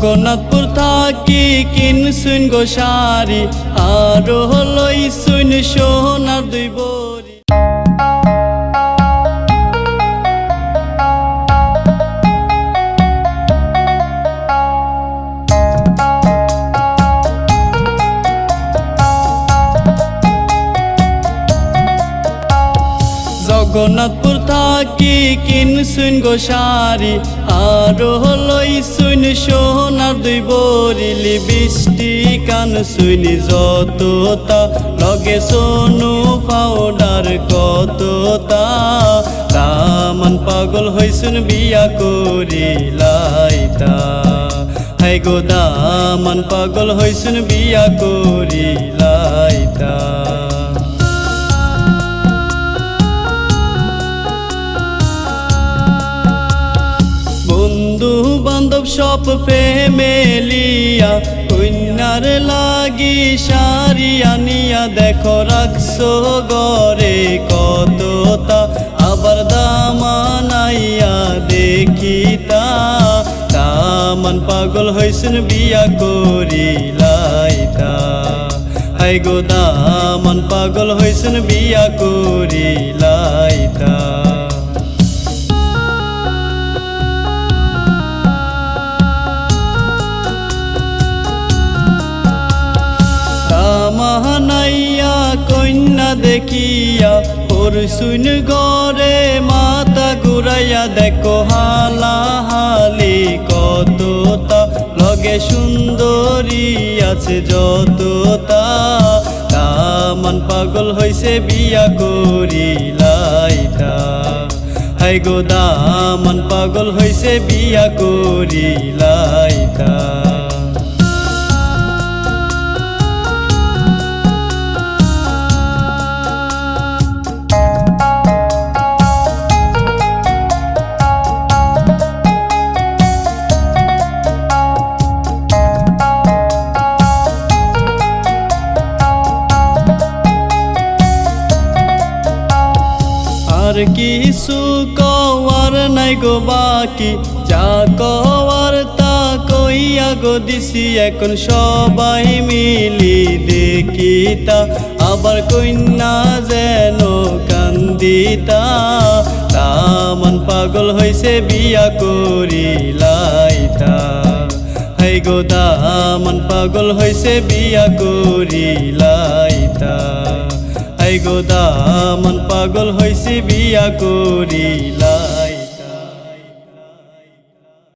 জগন্নাথপুর থাকি কিনছুন গো গোসারি আরও হলই সুন দুই জগন্নাথপুর থাকি কিনছুন গো শাড়ি আরও হলই শুন সোনার দুই বরিলি বৃষ্টি কান শুনি যততা। লগে সোনু পাউডার কততা। দামান পাগল হইছুন বিয়া করি লাইতা। হাই গো দামান পাগল হইছুন বিয়া করি লাইতা বান্ধব সব ফেমেলিয়া কন্যার লাগি সারি আনিয়া দেখো রাখছো গরে কততা আবার দামানাইয়া দেখিতা, দামান পাগল হইছেন বিয়া করি লাইতা হাই গো দামান পাগল হইছেন বিয়া করি দেখিয়া ওর শুন গরে মাতা ঘুরাইয়া দেখো হালা হালি কততা। লগে সুন্দরী আছে যততা। দামান পাগল হইছে বিয়া করি লাইতা হাই গো, দামান পাগল হইছে বিয়া করি কিছু কওয়ার নাই গো বাকি। যা কওয়ার তা কইয়া গো দিছি এখন সবাই মিলি। দেখিতা আবার কন্যা যেন কান্দিতা। তামান পাগল হইছে বিয়া করি লাইতা হাই গো দামান পাগল হইছে বিয়া করি লাইতা আই গো দামন পাগল হইছি বিয়া করি লাই